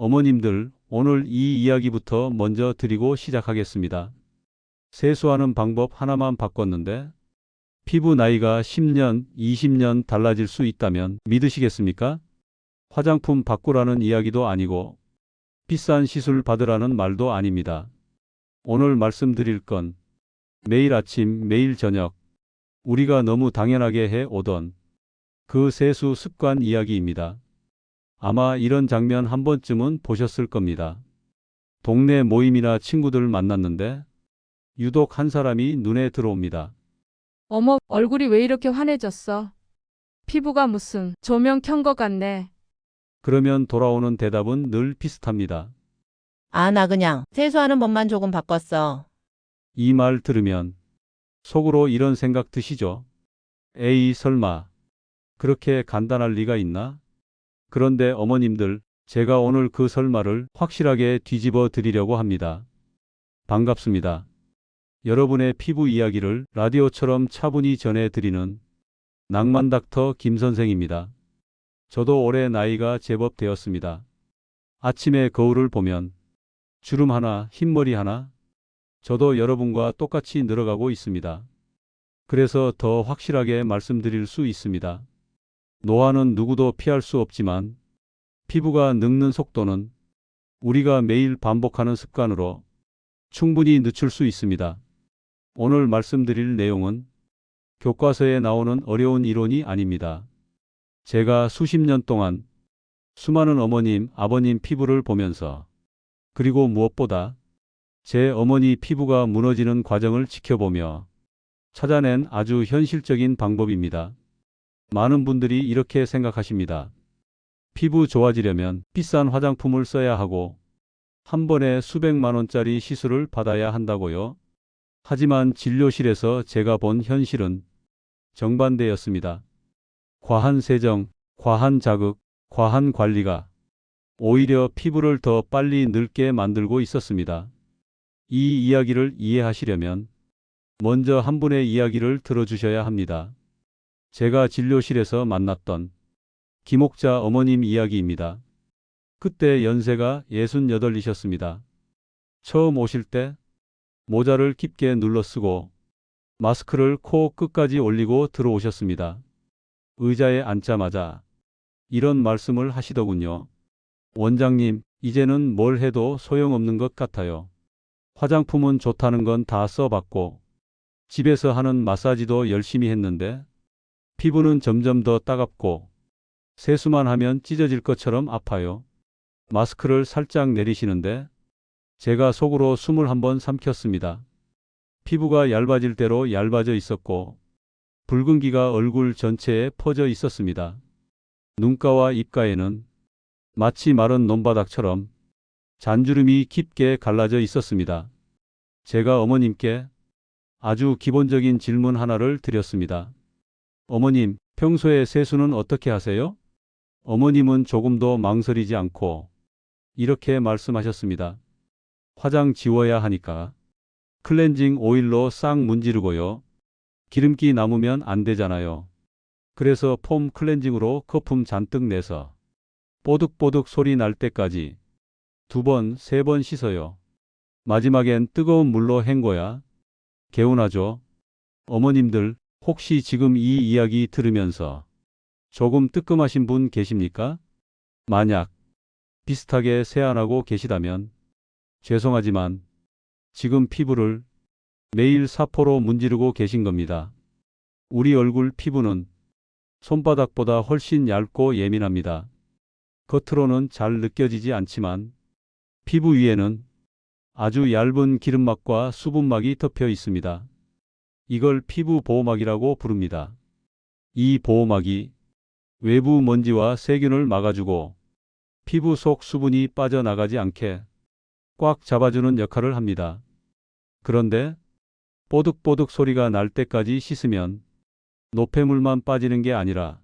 어머님들, 오늘 이 이야기부터 먼저 드리고 시작하겠습니다. 세수하는 방법 하나만 바꿨는데 피부 나이가 10년, 20년 달라질 수 있다면 믿으시겠습니까? 화장품 바꾸라는 이야기도 아니고 비싼 시술 받으라는 말도 아닙니다. 오늘 말씀드릴 건 매일 아침, 매일 저녁 우리가 너무 당연하게 해 오던 그 세수 습관 이야기입니다. 아마 이런 장면 한 번쯤은 보셨을 겁니다. 동네 모임이나 친구들 만났는데 유독 한 사람이 눈에 들어옵니다. 어머, 얼굴이 왜 이렇게 환해졌어? 피부가 무슨 조명 켠 것 같네. 그러면 돌아오는 대답은 늘 비슷합니다. 아, 나 그냥 세수하는 법만 조금 바꿨어. 이 말 들으면 속으로 이런 생각 드시죠? 에이, 설마. 그렇게 간단할 리가 있나? 그런데 어머님들, 제가 오늘 그 설마를 확실하게 뒤집어 드리려고 합니다. 반갑습니다. 여러분의 피부 이야기를 라디오처럼 차분히 전해드리는 낭만 닥터 김 선생입니다. 저도 올해 나이가 제법 되었습니다. 아침에 거울을 보면 주름 하나, 흰머리 하나, 저도 여러분과 똑같이 늘어가고 있습니다. 그래서 더 확실하게 말씀드릴 수 있습니다. 노화는 누구도 피할 수 없지만 피부가 늙는 속도는 우리가 매일 반복하는 습관으로 충분히 늦출 수 있습니다. 오늘 말씀드릴 내용은 교과서에 나오는 어려운 이론이 아닙니다. 제가 수십 년 동안 수많은 어머님, 아버님 피부를 보면서 그리고 무엇보다 제 어머니 피부가 무너지는 과정을 지켜보며 찾아낸 아주 현실적인 방법입니다. 많은 분들이 이렇게 생각하십니다. 피부 좋아지려면 비싼 화장품을 써야 하고 한 번에 수백만 원짜리 시술을 받아야 한다고요. 하지만 진료실에서 제가 본 현실은 정반대였습니다. 과한 세정, 과한 자극, 과한 관리가 오히려 피부를 더 빨리 늙게 만들고 있었습니다. 이 이야기를 이해하시려면 먼저 한 분의 이야기를 들어주셔야 합니다. 제가 진료실에서 만났던 김옥자 어머님 이야기입니다. 그때 연세가 68이셨습니다. 처음 오실 때 모자를 깊게 눌러 쓰고 마스크를 코 끝까지 올리고 들어오셨습니다. 의자에 앉자마자 이런 말씀을 하시더군요. 원장님, 이제는 뭘 해도 소용없는 것 같아요. 화장품은 좋다는 건 다 써봤고, 집에서 하는 마사지도 열심히 했는데, 피부는 점점 더 따갑고, 세수만 하면 찢어질 것처럼 아파요. 마스크를 살짝 내리시는데, 제가 속으로 숨을 한번 삼켰습니다. 피부가 얇아질 대로 얇아져 있었고, 붉은기가 얼굴 전체에 퍼져 있었습니다. 눈가와 입가에는 마치 마른 논바닥처럼 잔주름이 깊게 갈라져 있었습니다. 제가 어머님께 아주 기본적인 질문 하나를 드렸습니다. 어머님, 평소에 세수는 어떻게 하세요? 어머님은 조금도 망설이지 않고 이렇게 말씀하셨습니다. 화장 지워야 하니까 클렌징 오일로 싹 문지르고요. 기름기 남으면 안 되잖아요. 그래서 폼 클렌징으로 거품 잔뜩 내서 뽀득뽀득 소리 날 때까지 두 번, 세 번 씻어요. 마지막엔 뜨거운 물로 헹궈야 개운하죠. 어머님들, 혹시 지금 이 이야기 들으면서 조금 뜨끔하신 분 계십니까? 만약 비슷하게 세안하고 계시다면 죄송하지만 지금 피부를 매일 사포로 문지르고 계신 겁니다. 우리 얼굴 피부는 손바닥보다 훨씬 얇고 예민합니다. 겉으로는 잘 느껴지지 않지만 피부 위에는 아주 얇은 기름막과 수분막이 덮여 있습니다. 이걸 피부 보호막이라고 부릅니다. 이 보호막이 외부 먼지와 세균을 막아주고 피부 속 수분이 빠져나가지 않게 꽉 잡아주는 역할을 합니다. 그런데 뽀득뽀득 소리가 날 때까지 씻으면 노폐물만 빠지는 게 아니라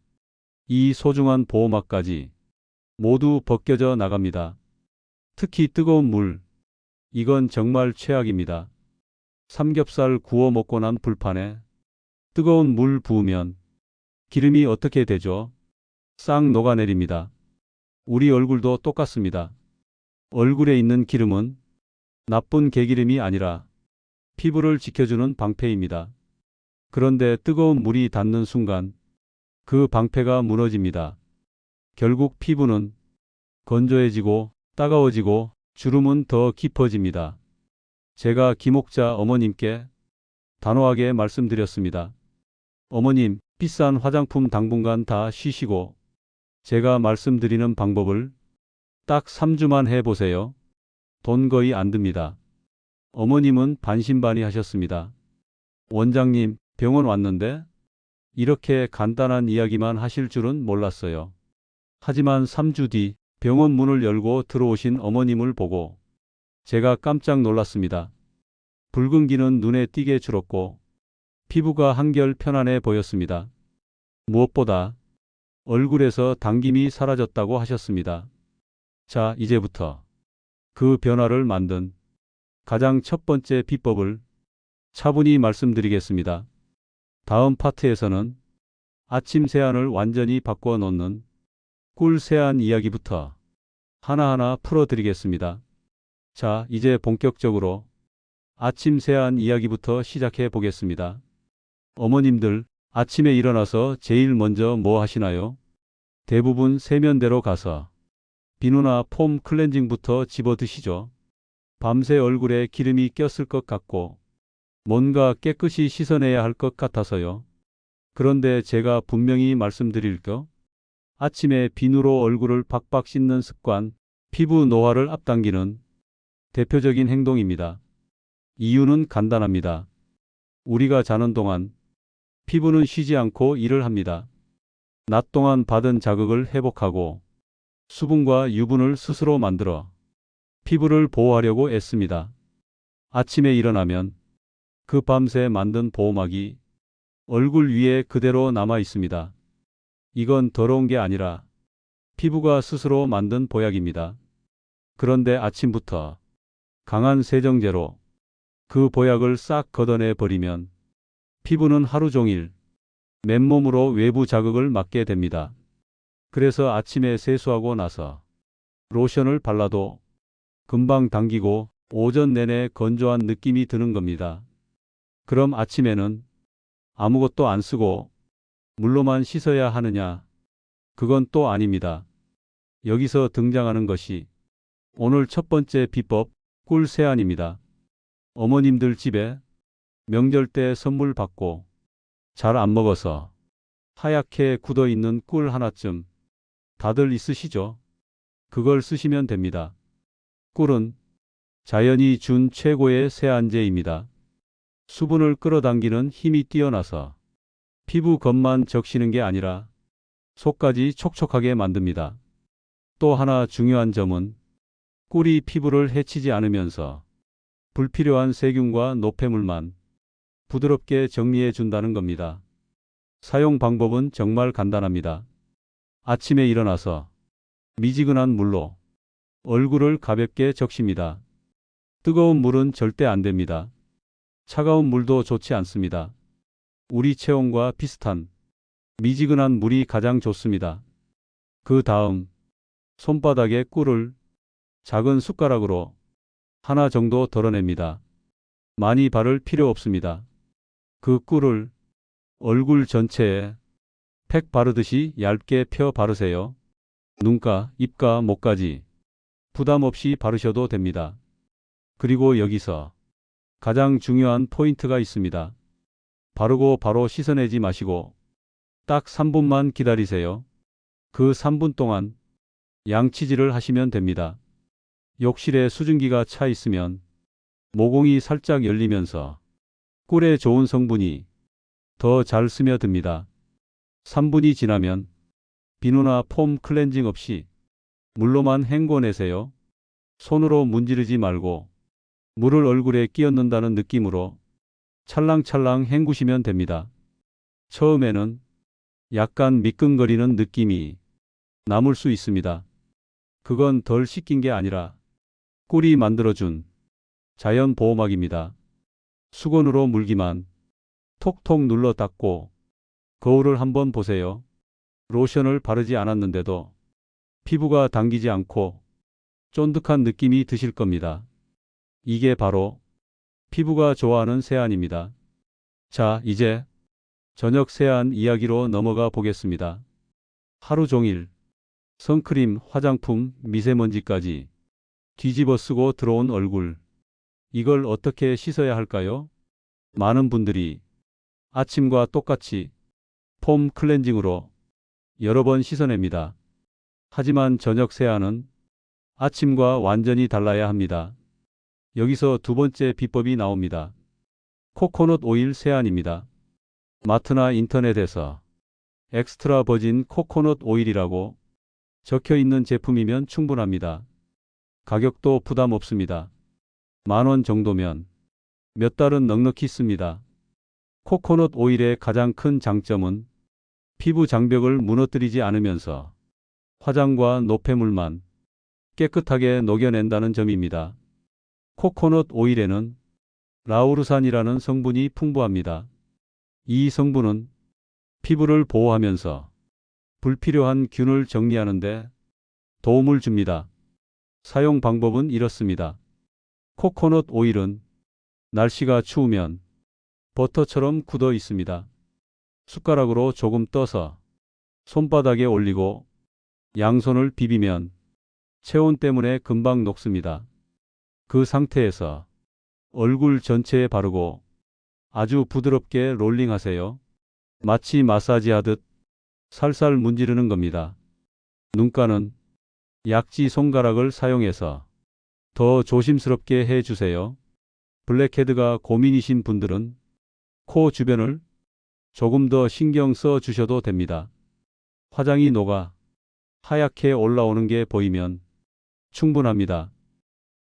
이 소중한 보호막까지 모두 벗겨져 나갑니다. 특히 뜨거운 물. 이건 정말 최악입니다. 삼겹살 구워 먹고 난 불판에 뜨거운 물 부으면 기름이 어떻게 되죠? 싹 녹아내립니다. 우리 얼굴도 똑같습니다. 얼굴에 있는 기름은 나쁜 개기름이 아니라 피부를 지켜주는 방패입니다. 그런데 뜨거운 물이 닿는 순간 그 방패가 무너집니다. 결국 피부는 건조해지고 따가워지고 주름은 더 깊어집니다. 제가 김옥자 어머님께 단호하게 말씀드렸습니다. 어머님, 비싼 화장품 당분간 다 쉬시고 제가 말씀드리는 방법을 딱 3주만 해보세요. 돈 거의 안 듭니다. 어머님은 반신반의 하셨습니다. 원장님, 병원 왔는데 이렇게 간단한 이야기만 하실 줄은 몰랐어요. 하지만 3주 뒤 병원 문을 열고 들어오신 어머님을 보고 제가 깜짝 놀랐습니다. 붉은기는 눈에 띄게 줄었고 피부가 한결 편안해 보였습니다. 무엇보다 얼굴에서 당김이 사라졌다고 하셨습니다. 자, 이제부터 그 변화를 만든 가장 첫 번째 비법을 차분히 말씀드리겠습니다. 다음 파트에서는 아침 세안을 완전히 바꿔 놓는 꿀 세안 이야기부터 하나하나 풀어드리겠습니다. 자, 이제 본격적으로 아침 세안 이야기부터 시작해 보겠습니다. 어머님들, 아침에 일어나서 제일 먼저 뭐 하시나요? 대부분 세면대로 가서 비누나 폼 클렌징부터 집어 드시죠. 밤새 얼굴에 기름이 꼈을 것 같고 뭔가 깨끗이 씻어내야 할 것 같아서요. 그런데 제가 분명히 말씀드릴게요. 아침에 비누로 얼굴을 박박 씻는 습관, 피부 노화를 앞당기는 대표적인 행동입니다. 이유는 간단합니다. 우리가 자는 동안 피부는 쉬지 않고 일을 합니다. 낮 동안 받은 자극을 회복하고 수분과 유분을 스스로 만들어 피부를 보호하려고 애씁니다. 아침에 일어나면 그 밤새 만든 보호막이 얼굴 위에 그대로 남아 있습니다. 이건 더러운 게 아니라 피부가 스스로 만든 보약입니다. 그런데 아침부터 강한 세정제로 그 보약을 싹 걷어내 버리면 피부는 하루 종일 맨몸으로 외부 자극을 맞게 됩니다. 그래서 아침에 세수하고 나서 로션을 발라도 금방 당기고 오전 내내 건조한 느낌이 드는 겁니다. 그럼 아침에는 아무것도 안 쓰고 물로만 씻어야 하느냐? 그건 또 아닙니다. 여기서 등장하는 것이 오늘 첫 번째 비법 꿀 세안입니다. 어머님들 집에 명절 때 선물 받고 잘 안 먹어서 하얗게 굳어 있는 꿀 하나쯤 다들 있으시죠? 그걸 쓰시면 됩니다. 꿀은 자연이 준 최고의 세안제입니다. 수분을 끌어당기는 힘이 뛰어나서 피부 겉만 적시는 게 아니라 속까지 촉촉하게 만듭니다. 또 하나 중요한 점은 꿀이 피부를 해치지 않으면서 불필요한 세균과 노폐물만 부드럽게 정리해 준다는 겁니다. 사용 방법은 정말 간단합니다. 아침에 일어나서 미지근한 물로 얼굴을 가볍게 적십니다. 뜨거운 물은 절대 안 됩니다. 차가운 물도 좋지 않습니다. 우리 체온과 비슷한 미지근한 물이 가장 좋습니다. 그 다음 손바닥에 꿀을 작은 숟가락으로 하나 정도 덜어냅니다. 많이 바를 필요 없습니다. 그 꿀을 얼굴 전체에 팩 바르듯이 얇게 펴 바르세요. 눈가, 입가, 목까지 부담 없이 바르셔도 됩니다. 그리고 여기서 가장 중요한 포인트가 있습니다. 바르고 바로 씻어내지 마시고 딱 3분만 기다리세요. 그 3분 동안 양치질을 하시면 됩니다. 욕실에 수증기가 차 있으면 모공이 살짝 열리면서 꿀에 좋은 성분이 더 잘 스며듭니다. 3분이 지나면 비누나 폼 클렌징 없이 물로만 헹궈내세요. 손으로 문지르지 말고 물을 얼굴에 끼얹는다는 느낌으로 찰랑찰랑 헹구시면 됩니다. 처음에는 약간 미끈거리는 느낌이 남을 수 있습니다. 그건 덜 씻긴 게 아니라 꿀이 만들어준 자연 보호막입니다. 수건으로 물기만 톡톡 눌러 닦고 거울을 한번 보세요. 로션을 바르지 않았는데도 피부가 당기지 않고 쫀득한 느낌이 드실 겁니다. 이게 바로 피부가 좋아하는 세안입니다. 자, 이제 저녁 세안 이야기로 넘어가 보겠습니다. 하루 종일 선크림, 화장품, 미세먼지까지 뒤집어 쓰고 들어온 얼굴. 이걸 어떻게 씻어야 할까요? 많은 분들이 아침과 똑같이 폼 클렌징으로 여러 번 씻어냅니다. 하지만 저녁 세안은 아침과 완전히 달라야 합니다. 여기서 두 번째 비법이 나옵니다. 코코넛 오일 세안입니다. 마트나 인터넷에서 엑스트라 버진 코코넛 오일이라고 적혀 있는 제품이면 충분합니다. 가격도 부담 없습니다. 만 원 정도면 몇 달은 넉넉히 씁니다. 코코넛 오일의 가장 큰 장점은 피부 장벽을 무너뜨리지 않으면서 화장과 노폐물만 깨끗하게 녹여낸다는 점입니다. 코코넛 오일에는 라우르산이라는 성분이 풍부합니다. 이 성분은 피부를 보호하면서 불필요한 균을 정리하는데 도움을 줍니다. 사용 방법은 이렇습니다. 코코넛 오일은 날씨가 추우면 버터처럼 굳어 있습니다. 숟가락으로 조금 떠서 손바닥에 올리고 양손을 비비면 체온 때문에 금방 녹습니다. 그 상태에서 얼굴 전체에 바르고 아주 부드럽게 롤링하세요. 마치 마사지 하듯 살살 문지르는 겁니다. 눈가는 약지 손가락을 사용해서 더 조심스럽게 해 주세요. 블랙헤드가 고민이신 분들은 코 주변을 조금 더 신경 써 주셔도 됩니다. 화장이 녹아 하얗게 올라오는 게 보이면 충분합니다.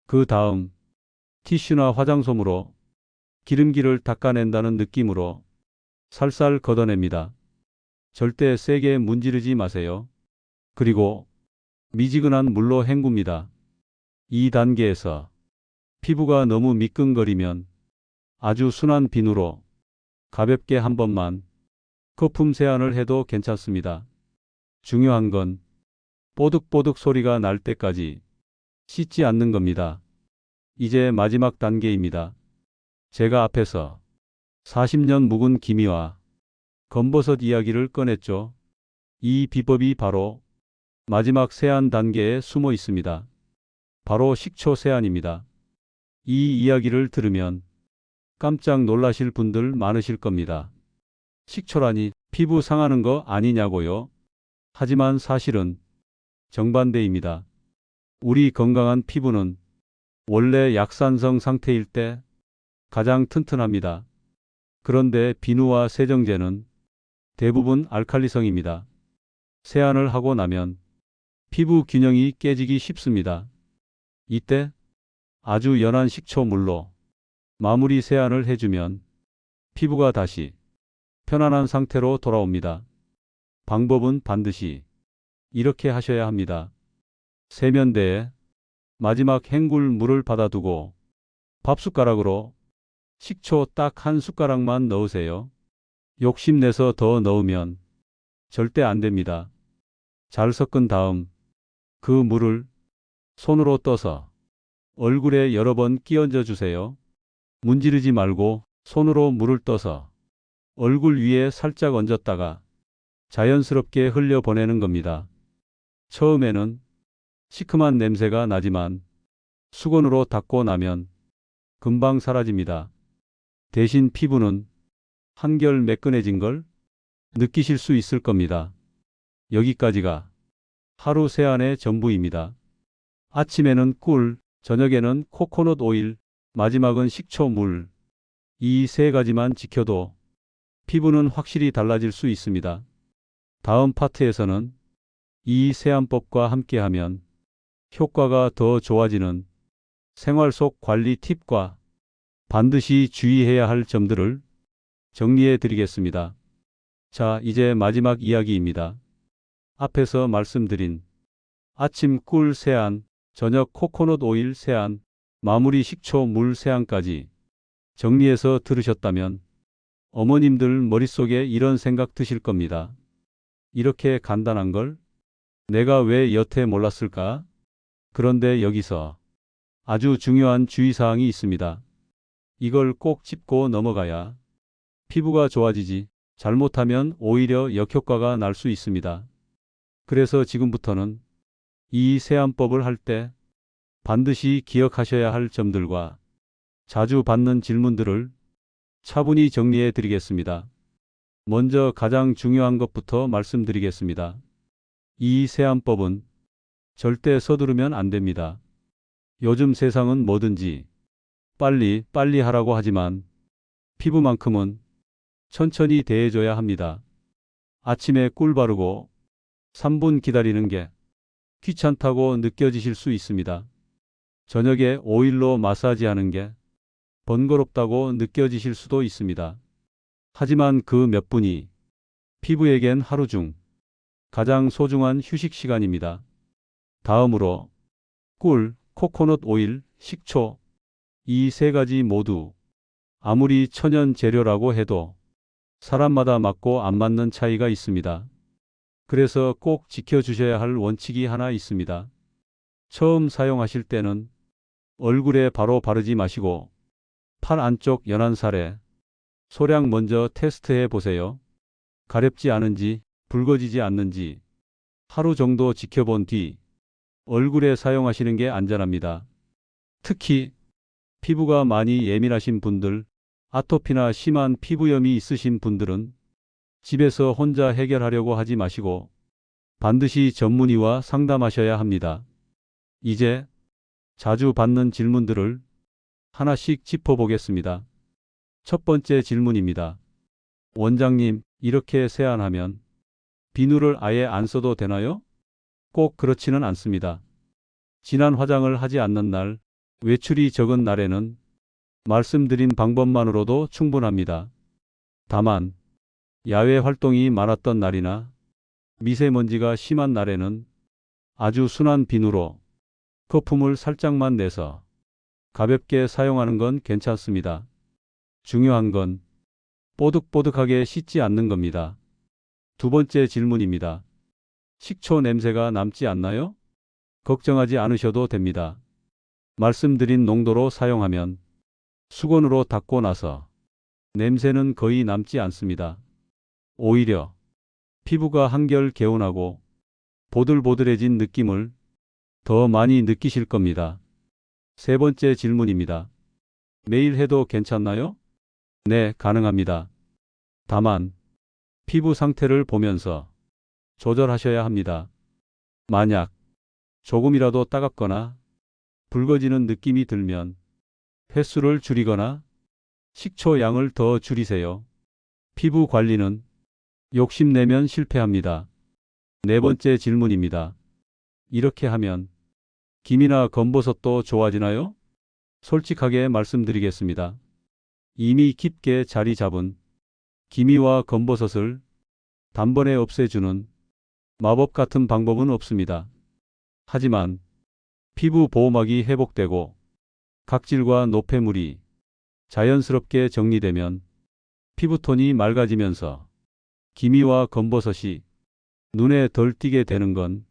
그 다음 티슈나 화장솜으로 기름기를 닦아낸다는 느낌으로 살살 걷어냅니다. 절대 세게 문지르지 마세요. 그리고 미지근한 물로 헹굽니다. 이 단계에서 피부가 너무 미끈거리면 아주 순한 비누로 가볍게 한 번만 거품 세안을 해도 괜찮습니다. 중요한 건 뽀득뽀득 소리가 날 때까지 씻지 않는 겁니다. 이제 마지막 단계입니다. 제가 앞에서 40년 묵은 기미와 검버섯 이야기를 꺼냈죠. 이 비법이 바로 마지막 세안 단계에 숨어 있습니다. 바로 식초 세안입니다. 이 이야기를 들으면 깜짝 놀라실 분들 많으실 겁니다. 식초라니 피부 상하는 거 아니냐고요? 하지만 사실은 정반대입니다. 우리 건강한 피부는 원래 약산성 상태일 때 가장 튼튼합니다. 그런데 비누와 세정제는 대부분 알칼리성입니다. 세안을 하고 나면 피부 균형이 깨지기 쉽습니다. 이때 아주 연한 식초물로 마무리 세안을 해주면 피부가 다시 편안한 상태로 돌아옵니다. 방법은 반드시 이렇게 하셔야 합니다. 세면대에 마지막 헹굴 물을 받아두고 밥숟가락으로 식초 딱 한 숟가락만 넣으세요. 욕심내서 더 넣으면 절대 안 됩니다. 잘 섞은 다음 그 물을 손으로 떠서 얼굴에 여러 번 끼얹어 주세요. 문지르지 말고 손으로 물을 떠서 얼굴 위에 살짝 얹었다가 자연스럽게 흘려 보내는 겁니다. 처음에는 시큼한 냄새가 나지만 수건으로 닦고 나면 금방 사라집니다. 대신 피부는 한결 매끈해진 걸 느끼실 수 있을 겁니다. 여기까지가 하루 세안의 전부입니다. 아침에는 꿀, 저녁에는 코코넛 오일, 마지막은 식초물. 이 세 가지만 지켜도 피부는 확실히 달라질 수 있습니다. 다음 파트에서는 이 세안법과 함께하면 효과가 더 좋아지는 생활 속 관리 팁과 반드시 주의해야 할 점들을 정리해 드리겠습니다. 자, 이제 마지막 이야기입니다. 앞에서 말씀드린 아침 꿀 세안, 저녁 코코넛 오일 세안, 마무리 식초 물 세안까지 정리해서 들으셨다면 어머님들 머릿속에 이런 생각 드실 겁니다. 이렇게 간단한 걸 내가 왜 여태 몰랐을까? 그런데 여기서 아주 중요한 주의사항이 있습니다. 이걸 꼭 짚고 넘어가야 피부가 좋아지지 잘못하면 오히려 역효과가 날 수 있습니다. 그래서 지금부터는 이 세안법을 할 때 반드시 기억하셔야 할 점들과 자주 받는 질문들을 차분히 정리해 드리겠습니다. 먼저 가장 중요한 것부터 말씀드리겠습니다. 이 세안법은 절대 서두르면 안 됩니다. 요즘 세상은 뭐든지 빨리 빨리 하라고 하지만 피부만큼은 천천히 대해줘야 합니다. 아침에 꿀 바르고 3분 기다리는 게 귀찮다고 느껴지실 수 있습니다. 저녁에 오일로 마사지하는 게 번거롭다고 느껴지실 수도 있습니다. 하지만 그 몇 분이 피부에겐 하루 중 가장 소중한 휴식 시간입니다. 다음으로 꿀, 코코넛 오일, 식초 이 세 가지 모두 아무리 천연 재료라고 해도 사람마다 맞고 안 맞는 차이가 있습니다. 그래서 꼭 지켜주셔야 할 원칙이 하나 있습니다. 처음 사용하실 때는 얼굴에 바로 바르지 마시고 팔 안쪽 연한 살에 소량 먼저 테스트해 보세요. 가렵지 않은지 붉어지지 않는지 하루 정도 지켜본 뒤 얼굴에 사용하시는 게 안전합니다. 특히 피부가 많이 예민하신 분들, 아토피나 심한 피부염이 있으신 분들은 집에서 혼자 해결하려고 하지 마시고 반드시 전문의와 상담하셔야 합니다. 이제 자주 받는 질문들을 하나씩 짚어보겠습니다. 첫 번째 질문입니다. 원장님, 이렇게 세안하면 비누를 아예 안 써도 되나요? 꼭 그렇지는 않습니다. 진한 화장을 하지 않는 날, 외출이 적은 날에는 말씀드린 방법만으로도 충분합니다. 다만, 야외 활동이 많았던 날이나 미세먼지가 심한 날에는 아주 순한 비누로 거품을 살짝만 내서 가볍게 사용하는 건 괜찮습니다. 중요한 건 뽀득뽀득하게 씻지 않는 겁니다. 두 번째 질문입니다. 식초 냄새가 남지 않나요? 걱정하지 않으셔도 됩니다. 말씀드린 농도로 사용하면 수건으로 닦고 나서 냄새는 거의 남지 않습니다. 오히려 피부가 한결 개운하고 보들보들해진 느낌을 더 많이 느끼실 겁니다. 세 번째 질문입니다. 매일 해도 괜찮나요? 네, 가능합니다. 다만 피부 상태를 보면서 조절하셔야 합니다. 만약 조금이라도 따갑거나 붉어지는 느낌이 들면 횟수를 줄이거나 식초 양을 더 줄이세요. 피부 관리는 욕심내면 실패합니다. 네 번째 질문입니다. 이렇게 하면 김이나 검버섯도 좋아지나요? 솔직하게 말씀드리겠습니다. 이미 깊게 자리 잡은 기미와 검버섯을 단번에 없애주는 마법 같은 방법은 없습니다. 하지만 피부 보호막이 회복되고 각질과 노폐물이 자연스럽게 정리되면 피부톤이 맑아지면서 기미와 검버섯이 눈에 덜 띄게 되는 건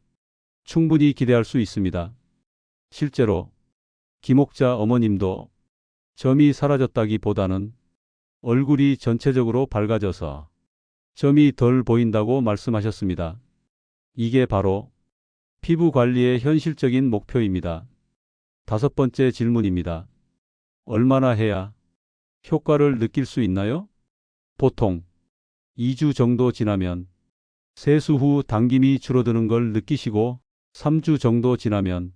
충분히 기대할 수 있습니다. 실제로 김옥자 어머님도 점이 사라졌다기보다는 얼굴이 전체적으로 밝아져서 점이 덜 보인다고 말씀하셨습니다. 이게 바로 피부 관리의 현실적인 목표입니다. 다섯 번째 질문입니다. 얼마나 해야 효과를 느낄 수 있나요? 보통 2주 정도 지나면 세수 후 당김이 줄어드는 걸 느끼시고 3주 정도 지나면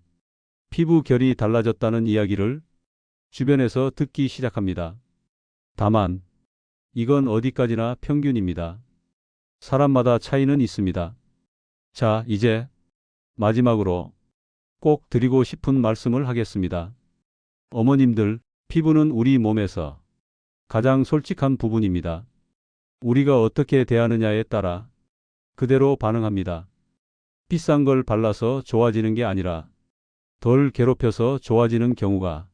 피부 결이 달라졌다는 이야기를 주변에서 듣기 시작합니다. 다만 이건 어디까지나 평균입니다. 사람마다 차이는 있습니다. 자, 이제 마지막으로 꼭 드리고 싶은 말씀을 하겠습니다. 어머님들, 피부는 우리 몸에서 가장 솔직한 부분입니다. 우리가 어떻게 대하느냐에 따라 그대로 반응합니다. 비싼 걸 발라서 좋아지는 게 아니라 덜 괴롭혀서 좋아지는 경우가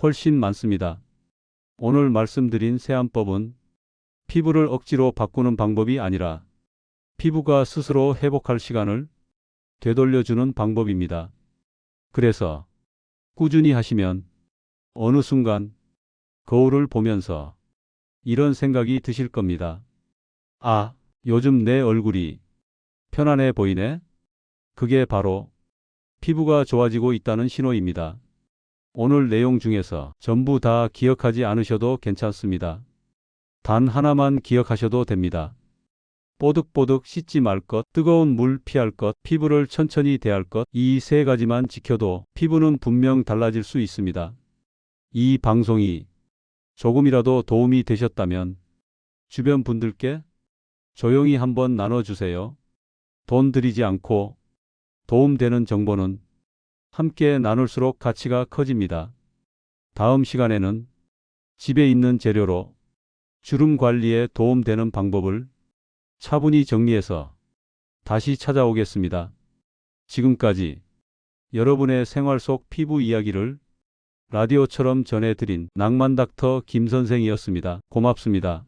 훨씬 많습니다. 오늘 말씀드린 세안법은 피부를 억지로 바꾸는 방법이 아니라 피부가 스스로 회복할 시간을 되돌려주는 방법입니다. 그래서 꾸준히 하시면 어느 순간 거울을 보면서 이런 생각이 드실 겁니다. 아, 요즘 내 얼굴이 편안해 보이네? 그게 바로 피부가 좋아지고 있다는 신호입니다. 오늘 내용 중에서 전부 다 기억하지 않으셔도 괜찮습니다. 단 하나만 기억하셔도 됩니다. 뽀득뽀득 씻지 말 것, 뜨거운 물 피할 것, 피부를 천천히 대할 것, 이 세 가지만 지켜도 피부는 분명 달라질 수 있습니다. 이 방송이 조금이라도 도움이 되셨다면 주변 분들께 조용히 한번 나눠주세요. 돈 들이지 않고 도움되는 정보는 함께 나눌수록 가치가 커집니다. 다음 시간에는 집에 있는 재료로 주름 관리에 도움되는 방법을 차분히 정리해서 다시 찾아오겠습니다. 지금까지 여러분의 생활 속 피부 이야기를 라디오처럼 전해드린 낭만 닥터 김 선생이었습니다. 고맙습니다.